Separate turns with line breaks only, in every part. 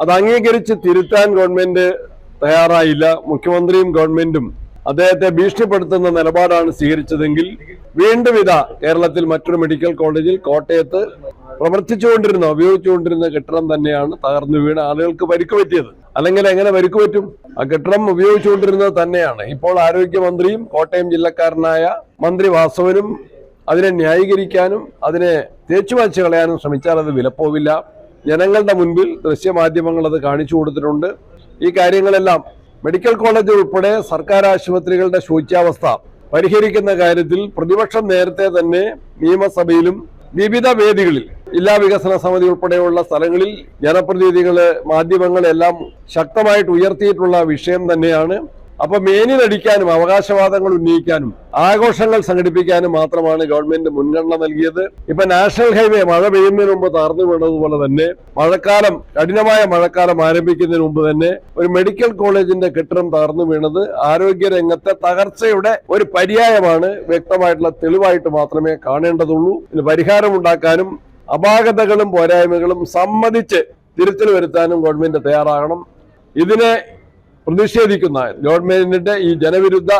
അത് അംഗീകരിച്ച് തിരുത്താൻ ഗവൺമെന്റ് തയ്യാറായില്ല. മുഖ്യമന്ത്രിയും ഗവൺമെന്റും അദ്ദേഹത്തെ ഭീഷണിപ്പെടുത്തുന്ന നിലപാടാണ് സ്വീകരിച്ചതെങ്കിൽ വീണ്ടും ഇതാ കേരളത്തിൽ മറ്റൊരു മെഡിക്കൽ കോളേജിൽ കോട്ടയത്ത് പ്രവർത്തിച്ചുകൊണ്ടിരുന്ന ഉപയോഗിച്ചുകൊണ്ടിരുന്ന കെട്ടിടം തന്നെയാണ് തകർന്നു വീണ് ആളുകൾക്ക് പരിക്ക് പറ്റിയത്. അല്ലെങ്കിൽ എങ്ങനെ പരിക്ക് പറ്റും? ആ കെട്ടിടം ഉപയോഗിച്ചുകൊണ്ടിരുന്നത് തന്നെയാണ്. ഇപ്പോൾ ആരോഗ്യമന്ത്രിയും കോട്ടയം ജില്ലക്കാരനായ മന്ത്രി വാസവനും അതിനെ ന്യായീകരിക്കാനും അതിനെ തേച്ചുമാച്ച് കളയാനും ശ്രമിച്ചാൽ അത് വിലപ്പോവില്ല. ജനങ്ങളുടെ മുൻപിൽ ദൃശ്യമാധ്യമങ്ങൾ അത് കാണിച്ചു കൊടുത്തിട്ടുണ്ട്. ഈ കാര്യങ്ങളെല്ലാം മെഡിക്കൽ കോളേജ് ഉൾപ്പെടെ സർക്കാർ ആശുപത്രികളുടെ ശോച്യാവസ്ഥ പരിഹരിക്കുന്ന കാര്യത്തിൽ പ്രതിപക്ഷം നേരത്തെ തന്നെ നിയമസഭയിലും വിവിധ വേദികളിൽ ജില്ലാ വികസന സമിതി ഉൾപ്പെടെയുള്ള സ്ഥലങ്ങളിൽ ജനപ്രതിനിധികൾ മാധ്യമങ്ങളെല്ലാം ശക്തമായിട്ട് ഉയർത്തിയിട്ടുള്ള വിഷയം തന്നെയാണ്. അപ്പൊ മേനിനടിക്കാനും അവകാശവാദങ്ങൾ ഉന്നയിക്കാനും ആഘോഷങ്ങൾ സംഘടിപ്പിക്കാനും മാത്രമാണ് ഗവൺമെന്റ് മുൻഗണന നൽകിയത്. ഇപ്പൊ നാഷണൽ ഹൈവേ മഴ പെയ്യുന്നതിന് മുമ്പ് തകർന്നു വീണതുപോലെ തന്നെ മഴക്കാലം കഠിനമായ മഴക്കാലം ആരംഭിക്കുന്നതിന് മുമ്പ് തന്നെ ഒരു മെഡിക്കൽ കോളേജിന്റെ കെട്ടിടം തകർന്നു വീണത് ആരോഗ്യ രംഗത്തെ തകർച്ചയുടെ ഒരു പര്യായമാണ്. വ്യക്തമായിട്ടുള്ള തെളിവായിട്ട് മാത്രമേ കാണേണ്ടതുള്ളൂ. ഇതിന് പരിഹാരം ഉണ്ടാക്കാനും അപാകതകളും പോരായ്മകളും സമ്മതിച്ച് തിരുത്തൽ വരുത്താനും ഗവൺമെന്റ് തയ്യാറാകണം. ഇതിനെ പ്രതിഷേധിക്കുന്ന ഗവൺമെന്റിന്റെ ഈ ജനവിരുദ്ധ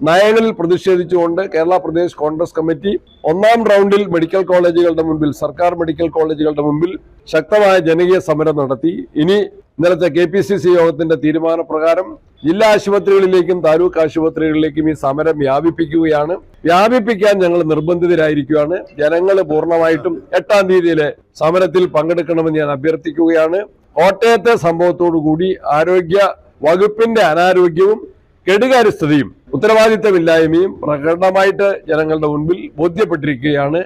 നയങ്ങളിൽ പ്രതിഷേധിച്ചുകൊണ്ട് കേരള പ്രദേശ് കോൺഗ്രസ് കമ്മിറ്റി ഒന്നാം റൗണ്ടിൽ മെഡിക്കൽ കോളേജുകളുടെ മുമ്പിൽ സർക്കാർ മെഡിക്കൽ കോളേജുകളുടെ മുമ്പിൽ ശക്തമായ ജനകീയ സമരം നടത്തി. ഇനി ഇന്നലത്തെ കെ പി സി സി യോഗത്തിന്റെ തീരുമാനപ്രകാരം ജില്ലാ ആശുപത്രികളിലേക്കും താലൂക്ക് ആശുപത്രികളിലേക്കും ഈ സമരം വ്യാപിപ്പിക്കുകയാണ്. വ്യാപിപ്പിക്കാൻ ഞങ്ങൾ നിർബന്ധിതരായിരിക്കുകയാണ്. ജനങ്ങൾ പൂർണമായിട്ടും എട്ടാം തീയതിയിലെ സമരത്തിൽ പങ്കെടുക്കണമെന്ന് ഞാൻ അഭ്യർത്ഥിക്കുകയാണ്. കോട്ടയത്തെ സംഭവത്തോടു കൂടി ആരോഗ്യ വകുപ്പിന്റെ അനാരോഗ്യവും കെടുകാര്യസ്ഥതയും ഉത്തരവാദിത്തമില്ലായ്മയും പ്രകടമായിട്ട് ജനങ്ങളുടെ മുൻപിൽ ബോധ്യപ്പെട്ടിരിക്കുകയാണ്.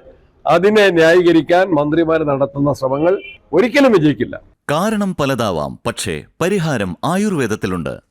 അതിനെ ന്യായീകരിക്കാൻ മന്ത്രിമാർ നടത്തുന്ന ശ്രമങ്ങൾ ഒരിക്കലും വിജയിക്കില്ല.
കാരണം പലതാവാം പക്ഷേ പരിഹാരം ആയുർവേദത്തിലുണ്ട്.